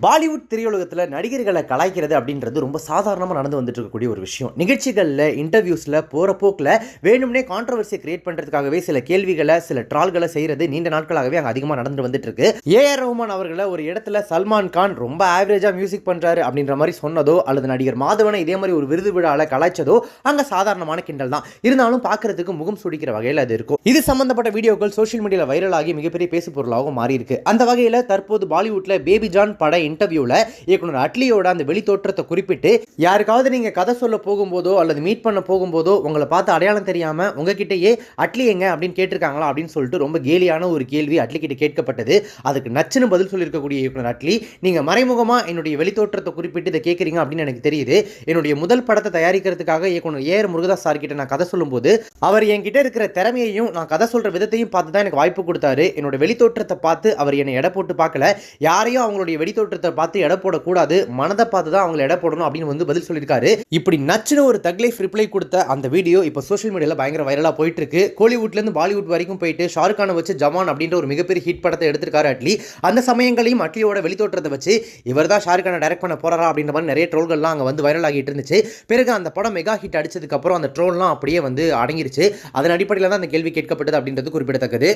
பாலிவுட் திரையுலகத்தில் நடிகர்களை கலாய்க்கிறது அப்படின்றது ரொம்ப சாதாரணமாக நடந்து வந்துட்டு இருக்கக்கூடிய ஒரு விஷயம். நிகழ்ச்சிகளில் இன்டர்வியூஸில் போகிற போக்கில் வேணும்னே கான்ட்ரவர்சியை கிரியேட் பண்ணுறதுக்காகவே சில கேள்விகளை சில ட்ரால்களை செய்கிறது நீண்ட நாட்களாகவே அங்கே அதிகமாக நடந்து வந்துட்டு இருக்கு ஏஆர் ரஹ்மான் அவர்களை ஒரு இடத்துல சல்மான் கான் ரொம்ப ஆவரேஜாக மியூசிக் பண்ணுறாரு அப்படின்ற மாதிரி சொன்னதோ அல்லது நடிகர் மாதவனை இதே மாதிரி ஒரு விருது விழாவில் கலாய்ச்சதோ அங்கே சாதாரணமான கிண்டல் தான். இருந்தாலும் பார்க்கறதுக்கு முகம் சுடிக்கிற வகையில் அது இருக்கும். இது சம்பந்தப்பட்ட வீடியோக்கள் சோஷியல் மீடியாவில் வைரலாகி மிகப்பெரிய பேசு பொருளாகவும் மாறி இருக்கு அந்த வகையில் தற்போது பாலிவுட்ல பேபி ஜான் பட இன்டர்வியூவில் இயக்குனர் அட்லியோட அந்த வெளி தோற்றத்தை குறிப்பிட்டு யாருக்காவது நீங்க கதை சொல்ல போகும்போதோ அல்லது மீட் பண்ண போகும்போதோ உங்களை பார்த்து அடையாளம் தெரியாமல் உங்ககிட்டயே அட்லி எங்க? அப்படின்னு கேட்டிருக்காங்களா அப்படின்னு சொல்லிட்டு ரொம்ப கேலியான ஒரு கேள்வி அட்லி கிட்ட கேட்கப்பட்டது. அதுக்கு நச்சுன்னு பதில் சொல்லியிருக்கக்கூடிய இயக்குனர் அட்லி நீங்கள் மறைமுகமாக என்னுடைய வெளித்தோற்றத்தை குறிப்பிட்டு இதை கேட்குறீங்க? அப்படின்னு எனக்கு தெரியுது. என்னுடைய முதல் படத்தை தயாரிக்கிறதுக்காக இயக்குனர் ஏஆர் முருகதாஸ் சார் கிட்ட நான் கதை சொல்லும்போது அவர் என்கிட்ட இருக்கிற திறமையையும் நான் கதை சொல்கிற விதத்தையும் பார்த்து தான் எனக்கு வாய்ப்பு கொடுத்தாரு. என்னோட வெளித்தோற்றத்தை பார்த்து அவர் என்னை எடை போட்டு பார்க்கல. யாரையும் அவங்களுடைய தோற்றத்தை பார்த்து எடை போடக்கூடாது மனதை பார்த்து தான் அவங்களை எடை போடணும் அப்படின்னு வந்து பதில் சொல்லியிருக்காரு. இப்படி நச்சுன்னு ஒரு தக் லைஃப் ரிப்ளை கொடுத்த அந்த வீடியோ இப்போ சோஷியல் மீடியாவில் பயங்கர வைரலாக போயிட்டு இருக்கு கோலிவுட்லேருந்து பாலிவுட் வரைக்கும் போயிட்டு ஷாருக் கானை வச்சு ஜவான் அப்படின்ற ஒரு மிகப்பெரிய ஹிட் படத்தை எடுத்திருக்காரு அட்லி அந்த சமயங்களையும் அட்லியோட வெளித்தோற்றத்தை வச்சு இவர் தான் ஷாருக் கானை டைரக்ட் பண்ண போறாரா அப்படின்ற மாதிரி நிறைய ட்ரோல்கள்லாம் அங்கே வந்து வைரல் ஆகிட்டு இருந்துச்சு. பிறகு அந்த படம் மெகா ஹிட் அடிச்சதுக்கப்புறம் அந்த ட்ரோல்லாம் அப்படியே வந்து அடங்கிருச்சு. அதன் அடிப்படையில் தான் அந்த கேள்வி கேட்கப்பட்டது அப்படின்றது குறிப்பிடத்தக்கது.